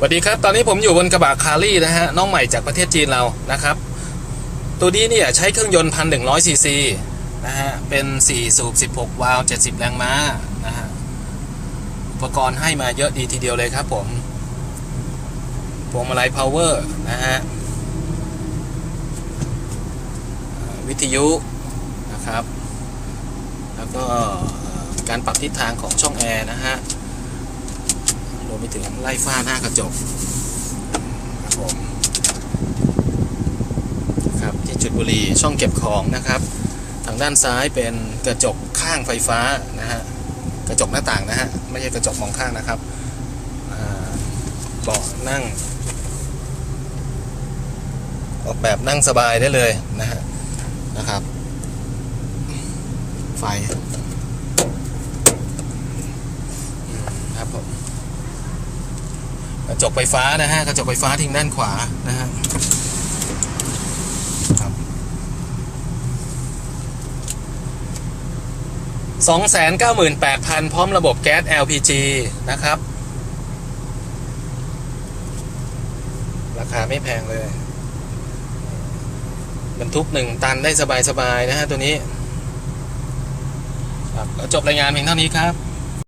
สวัสดีครับ ตอนนี้ผมอยู่บนกระบะคารี่นะฮะ น้องใหม่จากประเทศจีนเรานะครับ ตัวนี้เนี่ยใช้เครื่องยนต์พันหนึ่งร้อยซีซีนะฮะ เป็น 4 สูบ 16 วาล์ว70 แรงม้านะฮะ อุปกรณ์ให้มาเยอะดีทีเดียวเลยครับผมพวงมาลัยพาวเวอร์นะฮะ วิทยุนะครับ แล้วก็การปรับทิศทางของช่องแอร์นะฮะ รวมไปถึงไล่ฝ้าหน้ากระจกครับผมครับที่จุดบุรีช่องเก็บของนะครับ ทางด้านซ้ายเป็นกระจกข้างไฟฟ้านะฮะกระจกหน้าต่างนะฮะไม่ใช่กระจกมองข้างนะครับเบาะนั่ง ออกแบบนั่งสบายได้เลยนะฮะนะครับ ไฟอืมครับผม กระจกไฟฟ้านะฮะกระจกไฟฟ้าทิ้งด้านขวานะฮะครับสองแสนเก้าหมื่นแปดพันพร้อมระบบแก๊ส LPG นะครับ ราคาไม่แพงเลยบรรทุกหนึ่งตันได้สบายๆนะฮะตัวนี้ครับจบรายงานเพียงเท่านี้ครับ